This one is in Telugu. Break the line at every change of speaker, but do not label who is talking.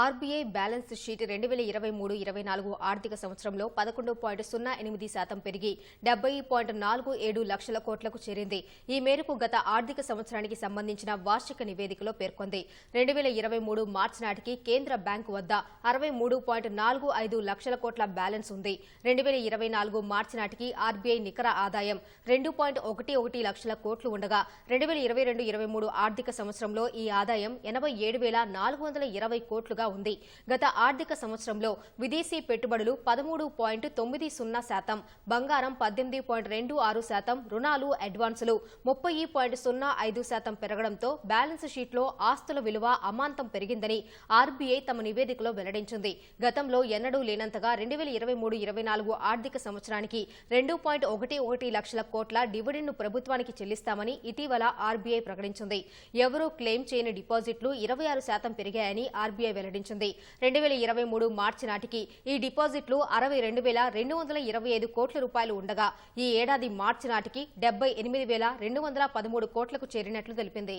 ఆర్బీఐ బ్యాలెన్స్ షీట్ రెండు వేల ఇరవై మూడు ఇరవై నాలుగు ఆర్థిక సంవత్సరంలో పదకొండు పాయింట్ సున్నా ఎనిమిది శాతం పెరిగి డెబ్బై పాయింట్ నాలుగు ఏడు లక్షల కోట్లకు చేరింది. ఈ మేరకు గత ఆర్థిక సంవత్సరానికి సంబంధించిన వార్షిక నివేదికలో పేర్కొంది. రెండు వేల ఇరవై మూడు మార్చి నాటికి కేంద్ర బ్యాంకు వద్ద అరవై మూడు పాయింట్ నాలుగు ఐదు లక్షల కోట్ల బ్యాలెన్స్ ఉంది. రెండు వేల ఇరవై నాలుగు మార్చి నాటికి ఆర్బీఐ నికర ఆదాయం రెండు పాయింట్ ఒకటి ఒకటి లక్షల కోట్లు ఉండగా రెండు వేల ఇరవై రెండు ఇరవై మూడు ఆర్థిక సంవత్సరంలో ఈ ఆదాయం ఎనభై ఏడు వేల నాలుగు వందల ఇరవై కోట్లుగా ఉంది. గత ఆర్థిక సంవత్సరంలో విదేశీ పెట్టుబడులు పదమూడు పాయింట్ తొమ్మిది సున్నా శాతం బంగారం పద్దెనిమిది పాయింట్ రెండు ఆరు శాతం రుణాలు అడ్వాన్సులు ముప్పై పాయింట్ సున్నా ఐదు శాతం పెరగడంతో బ్యాలెన్స్ షీట్లో ఆస్తుల విలువ అమాంతం పెరిగిందని ఆర్బీఐ తమ నివేదికలో వెల్లడించింది. గతంలో ఎన్నడూ లేనంతగా రెండు వేల ఇరవై మూడు ఇరవై నాలుగు ఆర్థిక సంవత్సరానికి రెండు పాయింట్ ఒకటి ఒకటి లక్షల కోట్ల డివిడెండ్ను ప్రభుత్వానికి చెల్లిస్తామని ఇటీవల ఆర్బీఐ ప్రకటించింది. ఎవరూ క్లెయిమ్ చేయని డిపాజిట్లు ఇరవై ఆరు శాతం పెరిగాయని ఆర్బీఐ వెల్లడించింది రెండు వేల ఇరవై మూడు మార్చి నాటికి ఈ డిపాజిట్లు అరవై రెండు వేల రెండు వందల ఇరవై ఐదు కోట్ల రూపాయలు ఉండగా ఈ ఏడాది మార్చి నాటికి డెబ్బై ఎనిమిది వేల రెండు వందల పదమూడు కోట్లకు చేరినట్లు తెలిపింది.